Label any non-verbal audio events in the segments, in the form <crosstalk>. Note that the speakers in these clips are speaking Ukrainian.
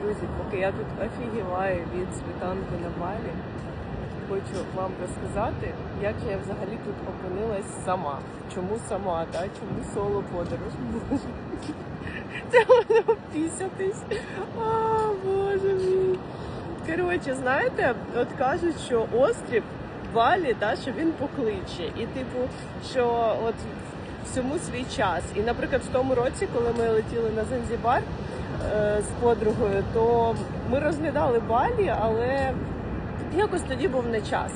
Друзі, поки я тут офігіваю від світанки на балі, хочу вам розказати, як я взагалі тут опинилась сама. Чому сама, да? чому соло подорож? Боже. <laughs> Це воно пісятись. О, боже мій. Коротше, знаєте, от кажуть, що острів Балі, да, що він покличе. І типу, що от всьому свій час. І, наприклад, в тому році, коли ми летіли на Занзібар з подругою, то ми розглядали Балі, але якось тоді був не час.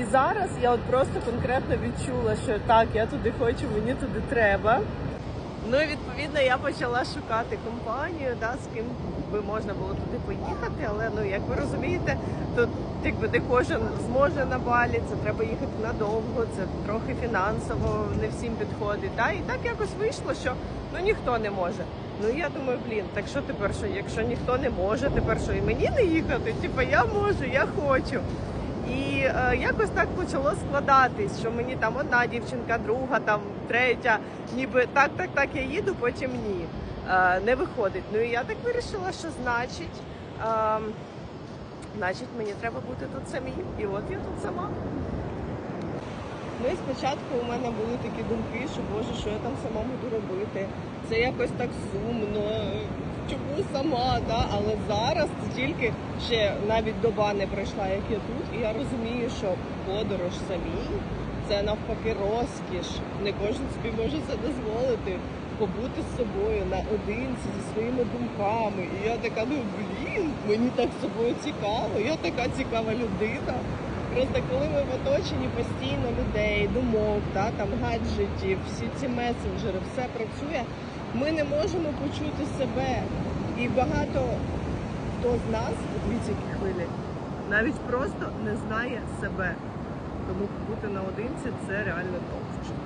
І зараз я от просто конкретно відчула, що так, я туди хочу, мені туди треба. Ну і відповідно я почала шукати компанію, да, з ким би можна було туди поїхати. Але ну як ви розумієте, то якби не кожен зможе на балі, це треба їхати надовго, це трохи фінансово не всім підходить. Да? І так якось вийшло, що ну ніхто не може. Ну я думаю, блін, так що тепер що, якщо ніхто не може, тепер що і мені не їхати? Типа я можу, я хочу. І е, якось так почало складатись, що мені там одна дівчинка, друга, там третя, ніби так, так, так я їду, потім ні. Е, не виходить. Ну і я так вирішила, що значить, е, значить мені треба бути тут самій. І от я тут сама. Ну і спочатку у мене були такі думки, що боже, що я там сама буду робити. Це якось так сумно. Чому сама, да? але зараз тільки ще навіть доба не пройшла, як я тут, і я розумію, що подорож самій це навпаки розкіш. Не кожен собі може це дозволити. Побути з собою наодинці зі своїми думками. І я така, ну блін, мені так з собою цікаво, я така цікава людина. Просто коли ми в оточенні постійно людей, думок, да, там гаджетів, всі ці месенджери, все працює, ми не можемо почути себе. І багато хто з нас, у які хвилі, навіть просто не знає себе. Тому бути наодинці це реально топчик.